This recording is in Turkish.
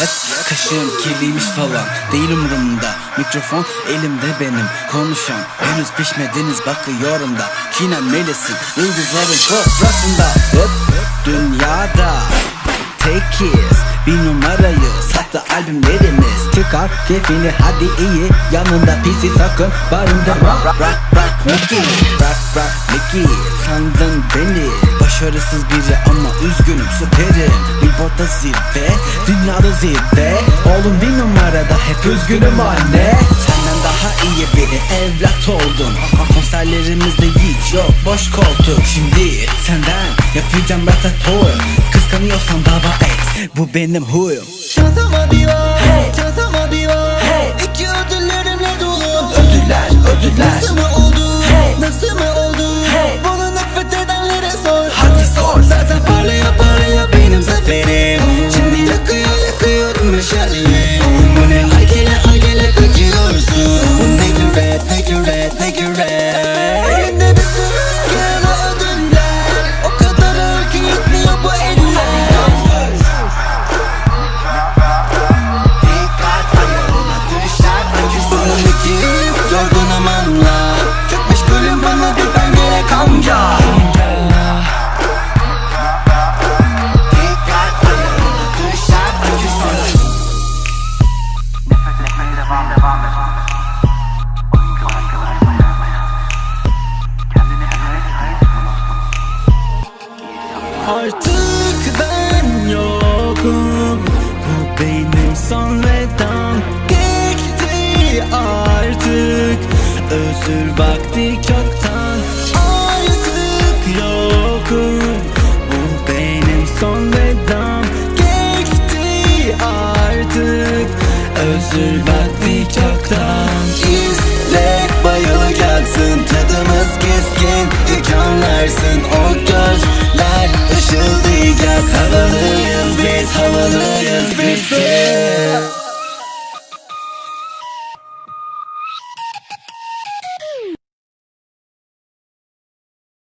Yes Kaşım kirliymiş falan. Değil umurumda. Mikrofon elimde benim. Konuşan Henüz pişmediniz bakıyorum da. Kinen melesin Yıldızların sofrasında Hep dünyada Tekiz bir numarayız Hatta albümlerimiz. Çıkar keyfini hadi iyi. Yanında pisi sakın barındırma Rock rock rock Mickey Rock rock Mickey Sandın beni. Başarısız biri ama üzgünüm süperim. Billboard'da zirve Dünyada zirve. Oğlum bir numarada hep üzgünüm anne. Senden daha iyi biri evlat oldum. Konserlerimizde hiç yok boş koltuk. Şimdi senden yapacağım ratatouille Kıskanıyorsan dava et Bu benim huyum. Çantama bir Artık ben yokum. Bu benim son vedam. Gitti artık. Özür vakti çoktan. Artık yokum. Bu benim son vedam. Gitti artık. Özür vakti çoktan. İzlek bayılacaksın. this day.